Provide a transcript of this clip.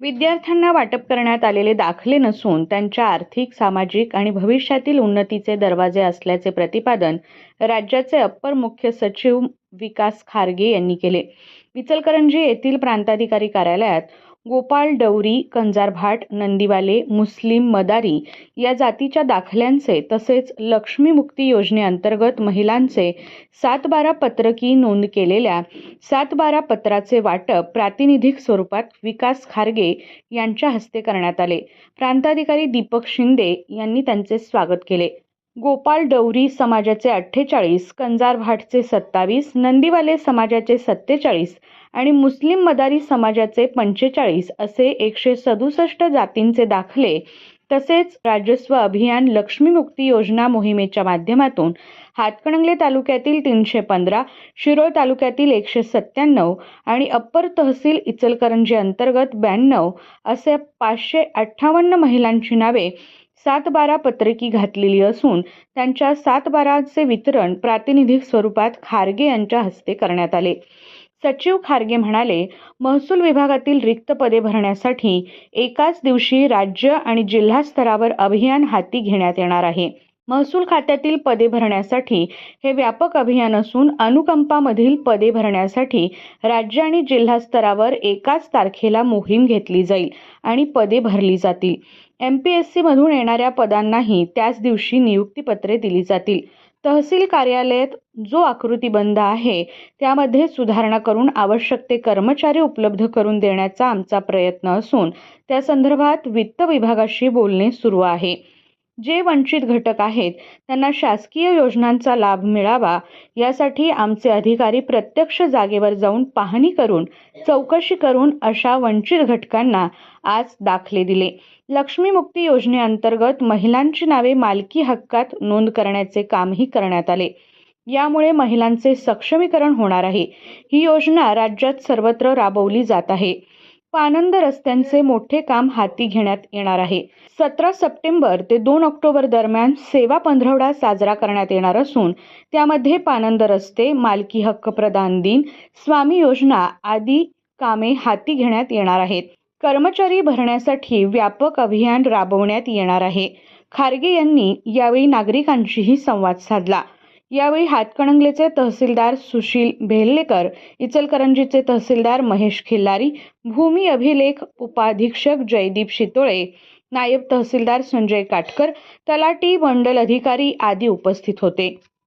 विद्यार्थ्यांना वाटप करण्यात आलेले दाखले नसून त्यांच्या आर्थिक सामाजिक आणि भविष्यातील उन्नतीचे दरवाजे असल्याचे प्रतिपादन राज्याचे अप्पर मुख्य सचिव विकास खारगे यांनी केले. इचलकरंजी येथील प्रांताधिकारी कार्यालयात गोपाळ डवरी कंजारभाट नंदीवाले मुस्लिम मदारी या जातीच्या दाखल्यांचे तसेच लक्ष्मी मुक्ती योजनेअंतर्गत महिलांचे सात बारा पत्रकी नोंद केलेल्या सात बारा पत्राचे वाटप प्रातिनिधिक स्वरूपात विकास खारगे यांच्या हस्ते करण्यात आले. प्रांताधिकारी दीपक शिंदे यांनी त्यांचे स्वागत केले. गोपाल डवरी समाजाचे अठ्ठेचाळीस कंजारभाटचे सत्तावीस नंदीवाले समाजाचे सत्तेचाळीस आणि मुस्लिम मदारी समाजाचे पंचेचाळीस असे एकशे सदुसष्ट जातींचे दाखले तसेच राजस्व अभियान लक्ष्मी मुक्ती योजना मोहिमेच्या माध्यमातून हातकणंगले तालुक्यातील तीनशे पंधरा शिरोळ तालुक्यातील एकशे सत्त्याण्णव आणि अप्पर तहसील इचलकरंजी अंतर्गत ब्याण्णव असे पाचशे अठ्ठावन्न महिलांची नावे सातबारा पत्रकी घातलेली असून त्यांच्या सातबाराचे वितरण प्रातिनिधिक स्वरूपात खारगे यांच्या हस्ते करण्यात आले. सचिव खारगे म्हणाले महसूल विभागातील रिक्त पदे भरण्यासाठी एकाच दिवशी राज्य आणि जिल्हा स्तरावर अभियान हाती घेण्यात येणार आहे. महसूल खात्यातील पदे भरण्यासाठी हे व्यापक अभियान असून अनुकंपामधील पदे भरण्यासाठी राज्य आणि जिल्हा स्तरावर एकाच तारखेला मोहीम घेतली जाईल आणि पदे भरली जातील. एम पी एस सीमधून येणाऱ्या पदांनाही त्याच दिवशी नियुक्तीपत्रे दिली जातील. तहसील कार्यालयात जो आकृतीबंध आहे त्यामध्ये सुधारणा करून आवश्यक ते कर्मचारी उपलब्ध करून देण्याचा आमचा प्रयत्न असून त्या संदर्भात वित्त विभागाशी बोलणे सुरू आहे. जे वंचित घटक आहेत त्यांना शासकीय योजनांचा लाभ मिळावा यासाठी आमचे अधिकारी प्रत्यक्ष जागेवर जाऊन पाहणी करून चौकशी करून अशा वंचित घटकांना आज दाखले दिले. लक्ष्मी मुक्ती योजनेअंतर्गत महिलांची नावे मालकी हक्कात नोंद करण्याचे कामही करण्यात आले. यामुळे महिलांचे सक्षमीकरण होणार आहे. ही योजना राज्यात सर्वत्र राबवली जात आहे. पानंद रस्त्यांचे मोठे काम हाती घेण्यात येणार आहे. सतरा सप्टेंबर ते दोन ऑक्टोबर दरम्यान सेवा पंधरवडा साजरा करण्यात येणार असून त्यामध्ये पानंद रस्ते मालकी हक्क प्रदान दिन स्वामी योजना आदी कामे हाती घेण्यात येणार आहेत. कर्मचारी भरण्यासाठी व्यापक अभियान राबवण्यात येणार आहे. खारगे यांनी यावेळी नागरिकांशीही संवाद साधला. यावेळी हातकणंगलेचे तहसीलदार सुशील भेल्लेकर इचलकरंजीचे तहसीलदार महेश खिल्लारी भूमी अभिलेख उपाधीक्षक जयदीप शितोळे नायब तहसीलदार संजय काटकर तलाटी मंडल अधिकारी आदी उपस्थित होते.